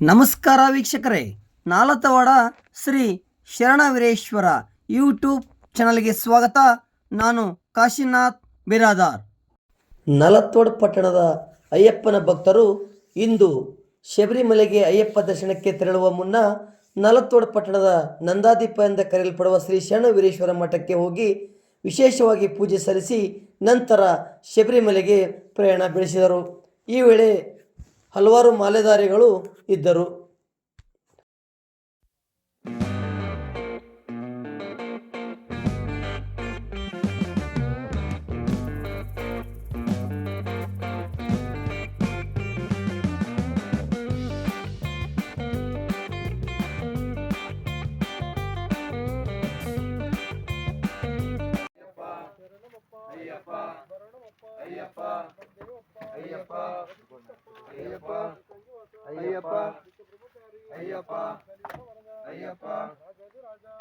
ನಮಸ್ಕಾರ ವೀಕ್ಷಕರೇ. ನಾಲತವಾಡ ಶ್ರೀ ಶರಣವೀರೇಶ್ವರ ಯೂಟ್ಯೂಬ್ ಚಾನಲ್ಗೆ ಸ್ವಾಗತ. ನಾನು ಕಾಶಿನಾಥ್ ಬಿರಾದಾರ್. ನಲತ್ವಾಡ ಪಟ್ಟಣದ ಅಯ್ಯಪ್ಪನ ಭಕ್ತರು ಇಂದು ಶಬರಿಮಲೆಗೆ ಅಯ್ಯಪ್ಪ ದರ್ಶನಕ್ಕೆ ತೆರಳುವ ಮುನ್ನ ನಲತ್ವಾಡ ಪಟ್ಟಣದ ನಂದಾದೀಪ ಎಂದು ಕರೆಯಲ್ಪಡುವ ಶ್ರೀ ಶರಣವೀರೇಶ್ವರ ಮಠಕ್ಕೆ ಹೋಗಿ ವಿಶೇಷವಾಗಿ ಪೂಜೆ ಸಲ್ಲಿಸಿ ನಂತರ ಶಬರಿಮಲೆಗೆ ಪ್ರಯಾಣ ಬೆಳೆಸಿದರು. ಈ ವೇಳೆ ಹಲವಾರು ಮಾಲೆದಾರಿಗಳು ಇದ್ದರು.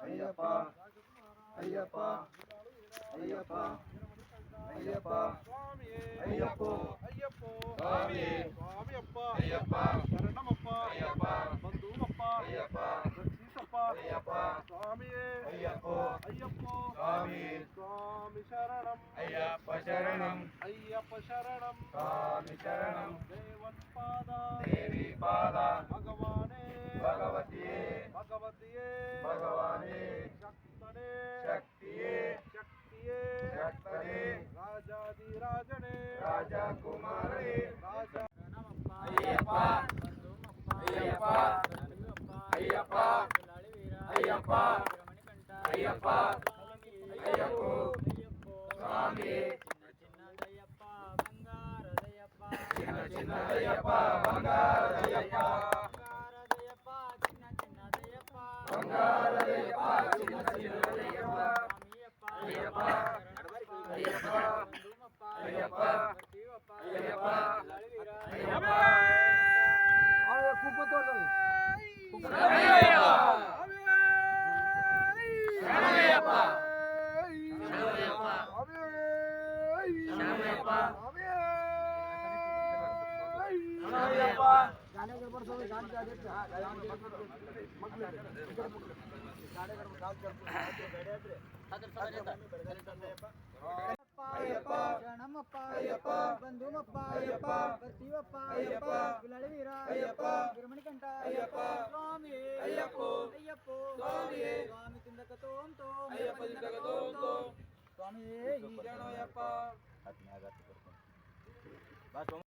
ஐயப்பா ஐயப்பா ஐயப்பா ஐயப்பா ஐயப்போ ஐயப்போ சுவாமி சுவாமி அப்பா ஐயப்பா சரணம் அப்பா ஐயப்பா பந்தூம் அப்பா ஐயப்பா ரட்சிசப்பா ஐயப்பா சுவாமியே ஐயப்போ ஐயப்போ சுவாமி சுவாமி சரணம் ஐயப்ப சரணம் ஐயப்ப சரணம் சுவாமி சரணம் தேவன் பாத ஐயப்பா ஐயப்பா ஐயப்போ சுவாமி. சின்னதய்யப்பா பங்காரதய்யப்பா சின்ன சின்ன சின்னதய்யப்பா பங்காரதய்யப்பா சின்ன சின்னதய்யப்பா ஐயப்பா ஐயப்பா ஐயப்பா. ஐயப்பா ஐயப்பா. ಗಣಮಪ್ಪ ಅಯ್ಯಪ್ಪ ಬಂಧುಮಪ್ಪ ಅಯ್ಯಪ್ಪ ಬರ್ತೀವಪ್ಪ ಅಯ್ಯಪ್ಪ ಗುಲಾಳವೀರ ಅಯ್ಯಪ್ಪ ಗುರುಮಣಿಕಂಠ ಅಯ್ಯಪ್ಪ ಸ್ವಾಮಿ ಅಯ್ಯಪ್ಪ ಅಯ್ಯಪ್ಪ ಸ್ವಾಮಿ ಸ್ವಾಮಿ ತಿಂದಕ ತೋಂ ತೋಂ ಅಯ್ಯಪ್ಪ ತಿಂದಕ ತೋಂ ತೋಂ ಸ್ವಾಮಿ ಈ ಗಣಯ್ಯಪ್ಪ ating agad ikorpon. Baso